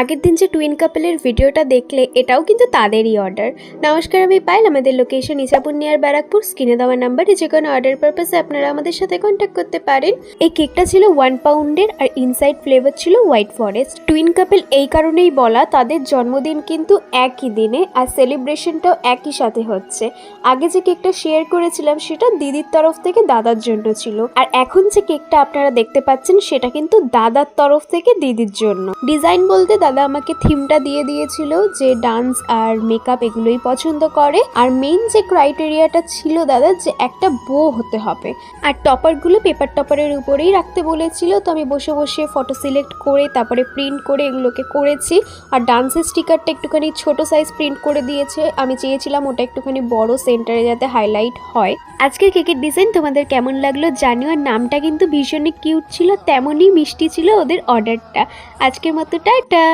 আগের দিন যে টুইন কাপেলের ভিডিওটা দেখলে, এটাও কিন্তু তাদেরই অর্ডার নমস্কার, আমি পাইল আমাদের লোকেশন ইসাপুর নিয়ার ব্যারাকপুর। স্ক্রিনে দেওয়া নাম্বারে যে কোনো অর্ডার পারপাসে আপনারা আমাদের সাথে কন্ট্যাক্ট করতে পারেন। এই কেকটা ছিল ওয়ান পাউন্ডের আর ইনসাইড ফ্লেভার ছিল হোয়াইট ফরেস্ট টুইন কাপেল এই কারণেই বলা, তাদের জন্মদিন কিন্তু একই দিনে আর সেলিব্রেশনটাও একই সাথে হচ্ছে। আগে যে কেকটা শেয়ার করেছিলাম, সেটা দিদির তরফ থেকে দাদার জন্য ছিল। আর এখন যে কেকটা আপনারা দেখতে পাচ্ছেন, সেটা কিন্তু দাদার তরফ থেকে দিদির জন্য। ডিজাইন বলতে দাদা আমাকে থিমটা দিয়ে দিয়েছিল যে ডান্স আর মেকআপ এগুলোই পছন্দ করে। আর মেইন যে ক্রাইটেরিয়াটা ছিল দাদা যে একটা বো হতে হবে। আর টপারগুলো পেপার টপারের উপরেই রাখতে বলেছিল, তো আমি বসে বসে ফটো সিলেক্ট করে, তারপরে প্রিন্ট করে এগুলোকে করেছি। আর ডান্সের স্টিকারটা একটুখানি ছোট সাইজ প্রিন্ট করে দিয়েছে। আমি চেয়েছিলাম ওটা একটুখানি বড় সেন্টারে যাতে হাইলাইট হয়। আজকের কেকের ডিজাইন তোমাদের কেমন লাগল জানিও। আর নামটা কিন্তু ভীষণই কিউট ছিল, তেমনই মিষ্টি ছিল ওদের অর্ডারটা। আজকের মতো টাটা।